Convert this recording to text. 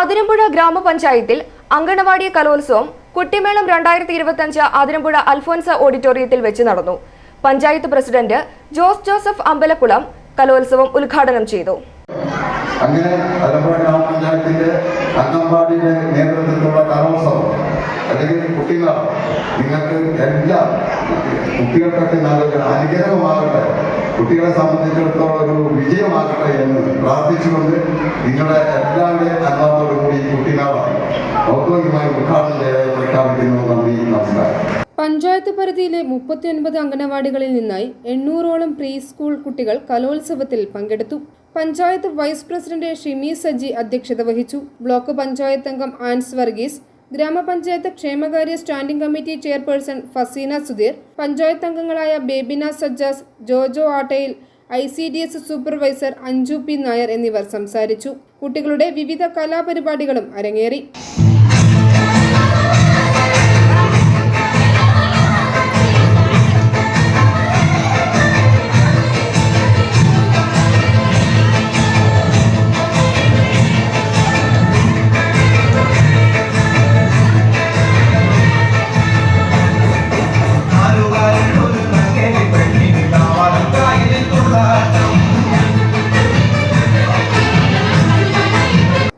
അതിരമ്പുഴ ഗ്രാമപഞ്ചായത്തിൽ അങ്കണവാടി കലോത്സവം കുട്ടിമേളം രണ്ടായിരത്തി ഇരുപത്തിയഞ്ച് അതിരമ്പുഴ അൽഫോൻസ ഓഡിറ്റോറിയത്തിൽ വെച്ച് നടന്നു. പഞ്ചായത്ത് പ്രസിഡന്റ് ജോസ് ജോസഫ് അമ്പലക്കുളം കലോത്സവം ഉദ്ഘാടനം ചെയ്തു. അങ്ങനെ അതിരമ്പുഴ ഗ്രാമപഞ്ചായത്തിന്റെ അംഗൻവാടിയുടെ നേതൃത്വത്തിലുള്ള കലോത്സവം അല്ലെങ്കിൽ കുട്ടികൾ നിങ്ങൾക്ക് എല്ലാം കുട്ടികൾക്കൊക്കെ നല്ലൊരു അനുഗ്രഹമാകട്ടെ കുട്ടികളെ സംബന്ധിച്ചിടത്തോളം ഒരു വിജയമാകട്ടെ എന്ന് പ്രാർത്ഥിച്ചുകൊണ്ട് നിങ്ങളുടെ എല്ലാവരുടെയും അനുഭവത്തോടു കൂടി കുട്ടിനാളെ ഔദ്യോഗികമായി ഉദ്ഘാടനം ചെയ്ത് പ്രഖ്യാപിക്കുന്നു. നന്ദി നമസ്കാരം. പഞ്ചായത്ത് പരിധിയിലെ മുപ്പത്തിയൊൻപത് അംഗനവാടികളിൽ നിന്നായി എണ്ണൂറോളം പ്രീ സ്കൂൾ കുട്ടികൾ കലോത്സവത്തിൽ പങ്കെടുത്തു. പഞ്ചായത്ത് വൈസ് പ്രസിഡന്റ് ഷിമി സജി അധ്യക്ഷത വഹിച്ചു. ബ്ലോക്ക് പഞ്ചായത്ത് അംഗം ആൻസ് വർഗീസ് ഗ്രാമപഞ്ചായത്ത് ക്ഷേമകാര്യ standing committee chairperson Faseena Sudheer panchayat അംഗങ്ങളായ Bebina Sajjas Jojo Attayil I C D S supervisor Anju P Nair എന്നിവർ സംസാരിച്ചു. കുട്ടികളുടെ വിവിധ കലാപരിപാടികളും അരങ്ങേറി.